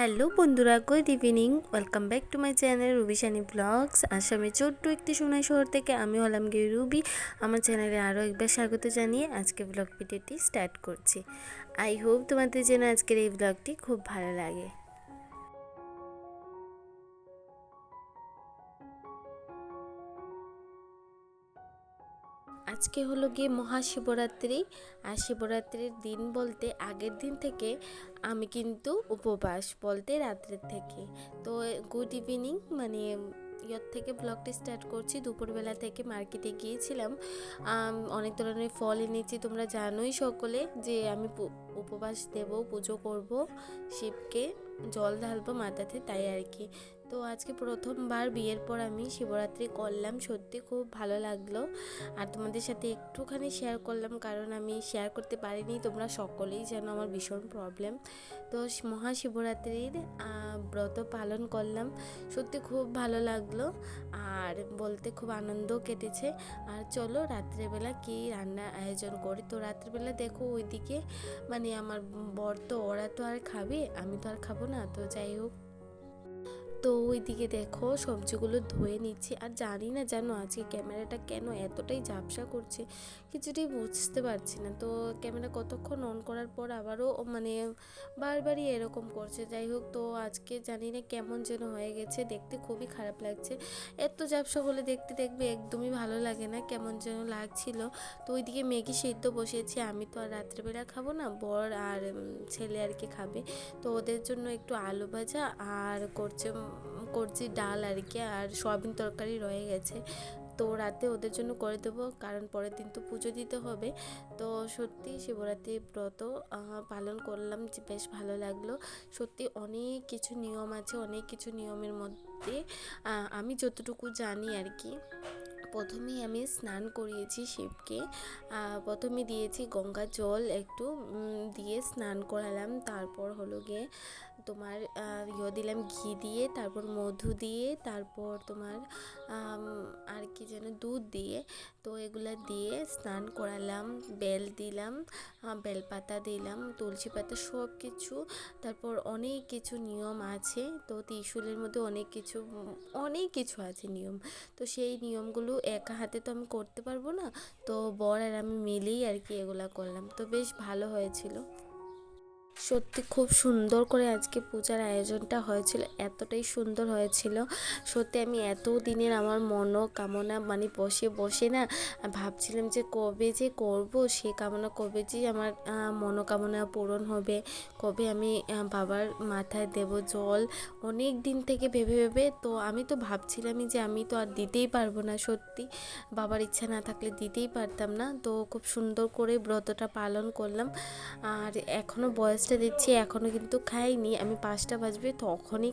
Hello বন্ধুরা, good evening. Welcome back to my channel Rubishani blogs. আসামে ছোট্ট একটি সোনাই শহর থেকে আমি হলাম গিয়ে রুবি। আমার চ্যানেলে আরও একবার স্বাগত জানিয়ে আজকে ব্লগ ভিডিওটি স্টার্ট করছি। আই হোপ তোমাদের যেন আজকের এই ব্লগটি খুব ভালো লাগে। আজকে হলো গিয়ে মহাশিবরাত্রি। আর শিবরাত্রির দিন বলতে আগের দিন থেকে আমি কিন্তু উপবাস বলতে রাত্রের থেকে। তো গুড ইভিনিং মানে ইয়র থেকে ব্লগটি স্টার্ট করছি। দুপুরবেলা থেকে মার্কেটে গিয়েছিলাম। অনেক ধরনের ফল এনেছি, তোমরা জানোই সকলে যে আমি উপবাস দেব, পুজো করব, শিবকে জল ঢালবো মাথাতে, তাই আর কি। তো আজকে প্রথমবার বিয়ের পর আমি শিবরাত্রি করলাম। সত্যি খুব ভালো লাগল। আর তোমাদের সাথে একটুখানি শেয়ার করলাম, কারণ আমি শেয়ার করতে পারিনি। তোমরা সকলেই জানো আমার ভীষণ প্রবলেম তো মহাশিবরাত্রির ব্রত পালন করলাম। সত্যি খুব ভালো লাগল আর বলতে খুব আনন্দ কেটেছে। আর চলো রাত্রেবেলা কি রান্নার আয়োজন করি? তো রাত্রেবেলা দেখো ওইদিকে মানে আমার বর তো, ওরা তো আর খাবে, আমি তো আর খাব না। তো যাই হোক তো ওইদিকে দেখো সবজিগুলো ধুয়ে নিচ্ছি। আর জানি না জানো আজকে ক্যামেরাটা কেন এতটাই ঝাপসা করছে কিছুটাই বুঝতে পারছি না। তো ক্যামেরা কতক্ষণ অন করার পর আবারও মানে বারবারই এরকম করছে। যাই হোক, তো আজকে জানি না কেমন যেন হয়ে গেছে। দেখতে খুবই খারাপ লাগছে। এত ঝাপসা হলে দেখতে দেখবে একদমই ভালো লাগে না কেমন যেন লাগছিল। তো ওইদিকে ম্যাগি সেদ্ধ বসিয়েছি। আমি তো আর রাত্রেবেলা খাব না, বর আর ছেলে আর কি খাবে। তো ওদের জন্য একটু আলু ভাজা আর করছে করছি ডাল আর কি, আর সয়াবিন তরকারি রয়ে গেছে। তো রাতে ওদের জন্য করে দেবো, কারণ পরের দিন তো পুজো দিতে হবে। তো সত্যি শিবরাত্রি ব্রত পালন করলাম, যে বেশ ভালো লাগল। সত্যি অনেক কিছু নিয়ম আছে, অনেক কিছু নিয়মের মধ্যে আমি যতটুকু জানি আর কি। প্রথমেই আমি স্নান করিয়েছি শিবকে। প্রথমে দিয়েছি গঙ্গা জল, একটু দিয়ে স্নান করালাম। তারপর হলো গিয়ে তোমার ইয়ে দিলাম ঘি দিয়ে, তারপর মধু দিয়ে, তারপর তোমার আর কি যেন দুধ দিয়ে তো এগুলো দিয়ে স্নান করালাম, বেল দিলাম বেলপাতা দিলাম, তুলসী পাতা সব কিছু। তারপর অনেক কিছু নিয়ম আছে, তো ত্রিশুলের মধ্যে অনেক কিছু অনেক কিছু আছে নিয়ম। তো সেই নিয়মগুলো একা হাতে তো আমি করতে পারব না, তো বর আর আমি মিলেই আর কি এগুলা করলাম। তো বেশ ভালো হয়েছিল। সত্যি খুব সুন্দর করে আজকে পূজার আয়োজনটা হয়েছিল, এতটাই সুন্দর হয়েছিল। সত্যি আমি এত দিনের আমার মনোকামনা মানে বসে বসে না ভাবছিলাম যে কবে যে করব, সে কামনা কবে যে আমার মনোকামনা পূরণ হবে। কবে আমি বাবার মাথায় দেব জল, অনেক দিন থেকে ভেবে ভেবে তো আমি তো ভাবছিলামই যে আমি তো আর দিতেই পারব না সত্যি। বাবার ইচ্ছা না থাকলে দিতেই পারতাম না, তো খুব সুন্দর করে ব্রতটা পালন করলাম। আর এখনও বয়স পাঁচটা দিচ্ছি এখনও কিন্তু খাইনি। আমি পাঁচটা বাজবে, তখনই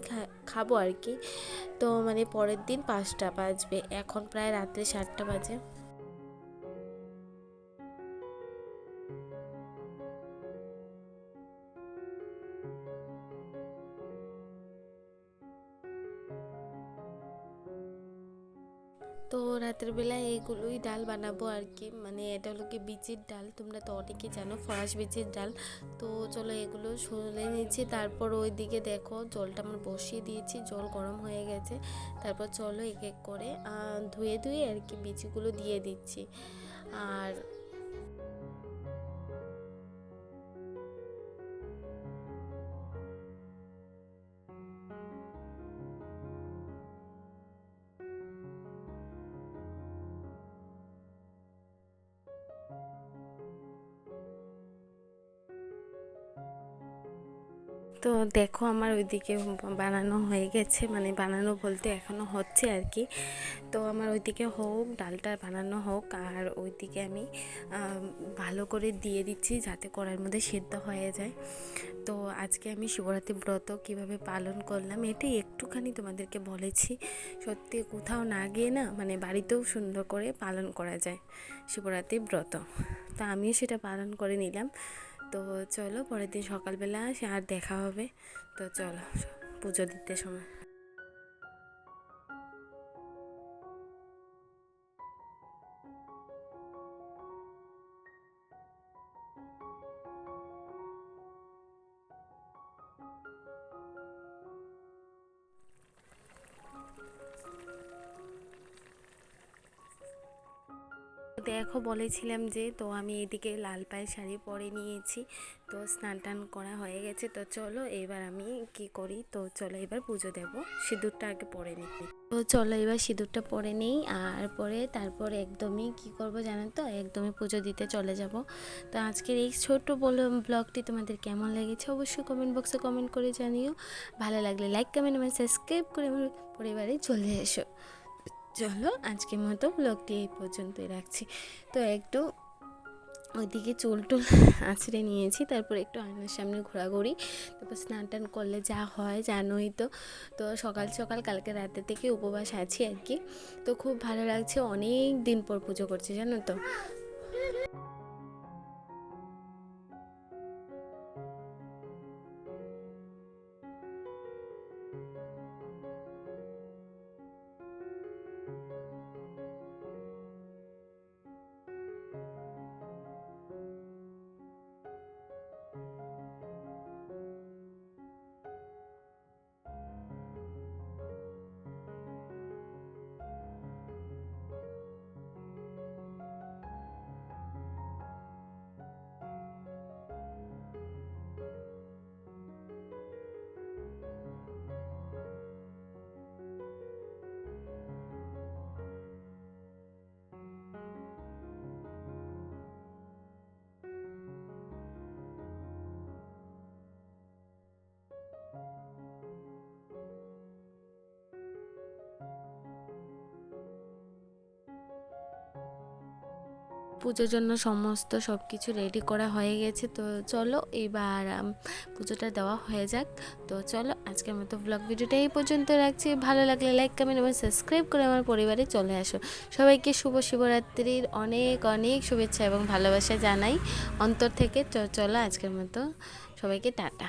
খাব আর কি। তো মানে পরের দিন পাঁচটা বাজবে, এখন প্রায় রাত্রে সাতটা বাজে। তো রাতের বেলা এইগুলোই ডাল বানাবো আর কি মানে এটা হলো কি বিচির ডাল, তোমরা তো অনেকেই জানো ফরাস বিচির ডাল। তো চলো এগুলো সলে নিচ্ছি, তারপর ওই দিকে দেখো জলটা আমার বসিয়ে দিয়েছি, জল গরম হয়ে গেছে। তারপর চলো এক এক করে ধুয়ে ধুয়ে আর কি বিচিগুলো দিয়ে দিচ্ছি। আর তো দেখো আমার ওইদিকে বানানো হয়ে গেছে মানে বানানো বলতে এখনও হচ্ছে আর কি। তো আমার ওইদিকে হোক, ডালটা বানানো হোক, আর ওইদিকে আমি ভালো করে দিয়ে দিচ্ছি যাতে কড়ার মধ্যে সেদ্ধ হয়ে যায়। তো আজকে আমি শিবরাত্রি ব্রত কীভাবে পালন করলাম এটাই একটুখানি তোমাদেরকে বলেছি। সত্যি কোথাও না গিয়ে না মানে বাড়িতেও সুন্দর করে পালন করা যায় শিবরাত্রি ব্রত। তা আমিও সেটা পালন করে নিলাম। তো চলো পরের দিন সকালবেলা আসে আর দেখা হবে। তো চলো পুজো দিতে সময়। দেখো বলেছিলাম যে, তো আমি এদিকে লাল পায়ের শাড়ি পরে নিয়েছি। তো স্নান টান করা হয়ে গেছে। তো চলো এবার আমি কি করি? তো চলো এবার পুজো দেব। সিঁদুরটা আগে পরে নিই। তো চলো এবার সিঁদুরটা পরে নিই। আর পরে তারপর একদমই কি করব জানেন তো? একদমই পুজো দিতে চলে যাব। তো আজকের এই ছোট্ট বলো ব্লগটি তোমাদের কেমন লেগেছে অবশ্যই কমেন্ট বক্সে কমেন্ট করে জানিও। ভালো লাগলে লাইক কমেন্ট এবং সাবস্ক্রাইব করে আমার পরিবারে চলে এসো। চলো আজকের মতো ব্লগটি এই পর্যন্তই রাখছি। তো একটু ওইদিকে চুল টুল আঁচড়ে নিয়েছি, তারপর একটু আয়নার সামনে ঘোরাঘুরি, তারপর স্নান টান করলে যা হয় জানোই তো। তো সকাল সকাল কালকে রাতে থেকে উপবাস আছি আর কি। তো খুব ভালো লাগছে, অনেক দিন পর পুজো করছি, জানো তো। পুজোর জন্য সমস্ত সব কিছু রেডি করা হয়ে গেছে। তো চলো এবার পুজোটা দেওয়া হয়ে যাক। তো চলো আজকের মতো ব্লগ ভিডিওটা এই পর্যন্ত রাখছি। ভালো লাগলে লাইক কমেন্ট এবং সাবস্ক্রাইব করে আমার পরিবারে চলে আসো। সবাইকে শুভ শিবরাত্রির অনেক অনেক শুভেচ্ছা এবং ভালোবাসা জানাই। অন্তর থেকে চলো আজকের মতো সবাইকে টাটা।